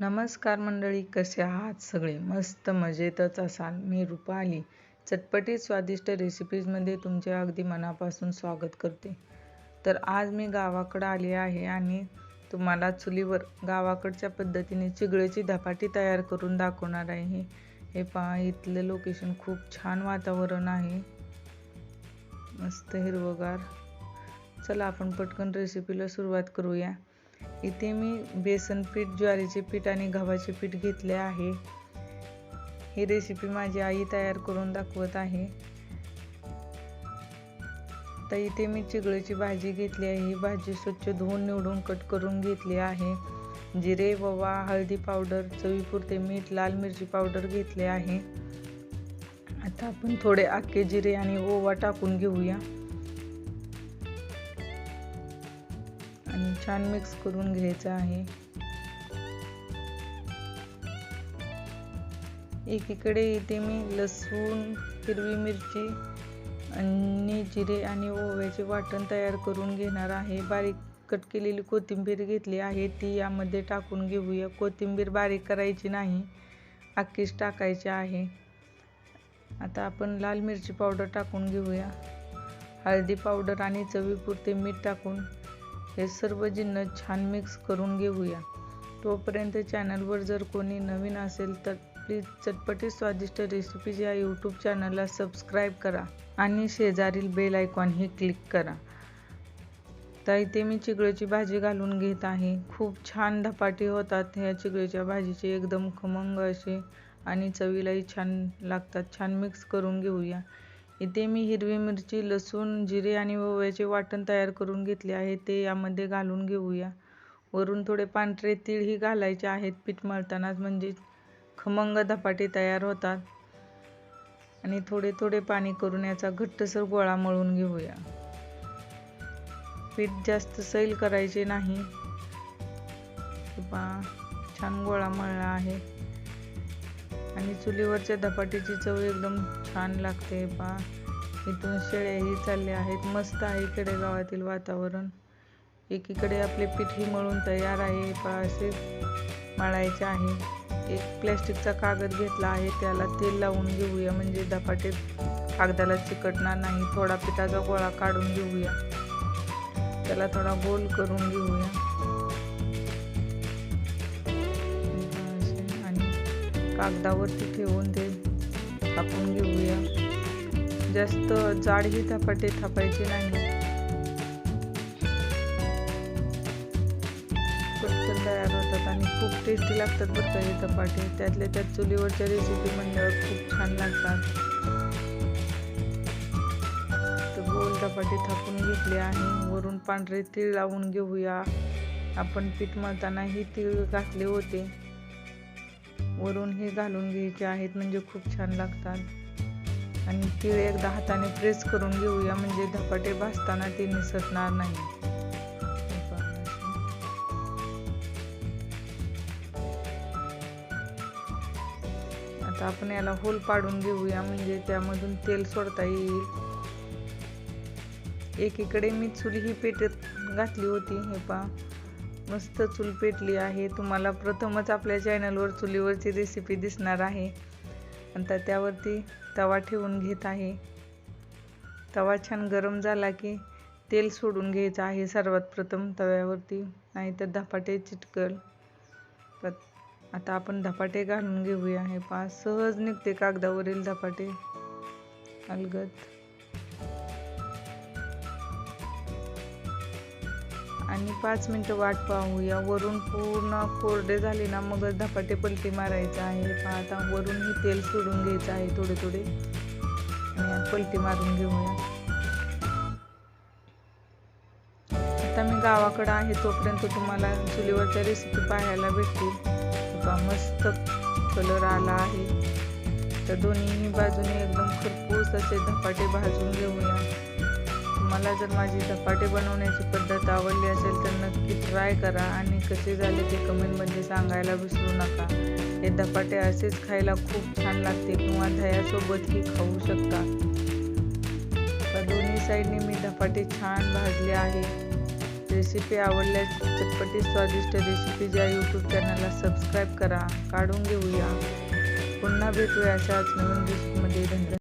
नमस्कार मंडळी कसे आहात सगळे? मस्त मजेतच असाल. मी रुपाली चटपटीत स्वादिष्ट रेसिपीजमध्ये तुमचे अगदी मनापासून स्वागत करते. तर आज मी गावाकडं आले आहे आणि तुम्हाला चुलीवर गावाकडच्या पद्धतीने चिगळेची धपाटी तयार करून दाखवणार आहे. हे पहा इथलं लोकेशन खूप छान वातावरण आहे. मस्त हिरवगार. चला आपण पटकन रेसिपीला सुरुवात करूया. इथे मी बेसन पीठ ज्वारीचे पीठ आणि गव्हाचे पीठ घेतले आहे. ही रेसिपी माझी आई तयार करून दाखवत आहे. तर इथे मी चिगळीची भाजी घेतली आहे. ही भाजी स्वच्छ धुवून निवडून कट करून घेतली आहे. जिरे ववा हळदी पावडर चवीपुरते मीठ लाल मिरची पावडर घेतले आहे. आता आपण थोडे आखे जिरे आणि ओवा टाकून घेऊया. आणि छान मिक्स करून घ्यायचं आहे. एकीकडे इथे मी लसूण हिरवी मिरची आणि जिरे आणि ओव्याचे वाटण तयार करून घेणार आहे. बारीक कट केलेली कोथिंबीर घेतली आहे. ती यामध्ये टाकून घेऊया. कोथिंबीर बारीक करायची नाही अख्खीच टाकायची आहे. आता आपण लाल मिरची पावडर टाकून घेऊया. हळदी पावडर आणि चवीपुरते मीठ टाकून हे सर्व जिन्न छान मिक्स करून घेऊया. तोपर्यंत चॅनलवर जर कोणी नवीन असेल तर प्लीज चटपटी स्वादिष्ट रेसिपीज या यूट्यूब चॅनलला सबस्क्राईब करा आणि शेजारील बेल आयकॉनही क्लिक करा. तर इथे मी चिगळीची भाजी घालून घेत आहे. खूप छान धपाटी होतात. ह्या चिगळीच्या भाजीचे एकदम खमंग असे आणि चवीलाही छान लागतात. छान मिक्स करून घेऊया. इथे मी हिरवी मिरची लसूण जिरे आणि ओव्याचे वाटण तयार करून घेतले आहे. ते यामध्ये घालून घेऊया. वरून थोडे पांढरे तीळही घालायचे आहेत. पीठ मळतानाच म्हणजे खमंग धपाटे तयार होतात. आणि थोडे थोडे पाणी करून याचा घट्टसर गोळा मळून घेऊया. पीठ जास्त सैल करायचे नाही. छान गोळा मळला आहे. आणि चुलीवरच्या धपाटीची चव एकदम छान लागते. पा इथून शेळ्याही चालल्या आहेत. मस्त आहे खेडेगावातील वातावरण. एकीकडे आपले पिठी मळून तयार आहे. पा असे मळायचे आहे. एक प्लॅस्टिकचा कागद घेतला आहे. त्याला तेल लावून घेऊया. म्हणजे धपाटे कागदाला चिकटणार नाही. थोडा पिठाचा गोळा काढून घेऊया. त्याला थोडा गोल करून घेऊया. आणि कागदावरती ठेवून ते कापून घेऊया. जास्त जाडही धपाटे थापायचे नाही. पटकन तयार होतात आणि खूप टेस्टी लागतात बरं का हे धपाटे त्यातल्या त्यात चुलीवरच्या रेसिपी म्हणल्यावर खूप छान लागतात. तर गोल धपाटे थापून घेतले आहे वरून पांढरे तीळ लावून घेऊया. आपण पीठ मळताना तीळ घातले होते. वरून हे घालून घ्यायचे आहेत म्हणजे खूप छान लागतात. आणि तीळ एकदा हाताने प्रेस करून घेऊया म्हणजे धपाटे भाजताना ते निसटणार नाही. आता आपण याला होल पाडून घेऊया म्हणजे त्यामधून तेल सोडता येईल. एकीकडे मी चुली ही पेटत घातली होती हे पा मस्त चूल पेटली आहे. तुम्हाला प्रथमच आपल्या चॅनलवर चुलीवरची रेसिपी दिसणार आहे. नंतर त्यावरती तवा ठेवून घेत आहे. तवा छान गरम झाला की तेल सोडून घ्यायचं आहे सर्वात प्रथम तव्यावरती नाहीतर धपाटे चिटकल. आता आपण धपाटे घालून घेऊया. हे पा सहज निघते कागदावरील धपाटे. अलगत आणि पाच मिनटं वाट पाहूया. वरून पूर्ण कोरडे झाले ना मगच धपाटे पलटी मारायचं आहे. आता वरूनही तेल सोडून घ्यायचं आहे थोडे थोडे. आणि पलटी मारून घेऊया. आता मी गावाकडं आहे तोपर्यंत तुम्हाला चुलीवरच्या रेसिपी पाहायला भेटतील. मस्त कलर आला आहे. तर दोन्ही बाजूने एकदम खरपूस असे धपाटे भाजून घेऊया. तुम्हाला जर माझी धपाटे बनवण्याची पद्धत आवडली असेल तर नक्की ट्राय करा आणि कसे झाले ते कमेंटमध्ये सांगायला विसरू नका. हे धपाटे असेच खायला खूप छान लागते किंवा दह्यासोबतही खाऊ शकता. तर दोन्ही साईडने मी धपाटे छान भाजले आहे. रेसिपी आवडल्यास चटपटी स्वादिष्ट रेसिपी ज्या यूट्यूब चॅनलला सबस्क्राईब करा. काढून घेऊया. पुन्हा भेटूया अशाच नवीन रेसिपीमध्ये धन्यवाद.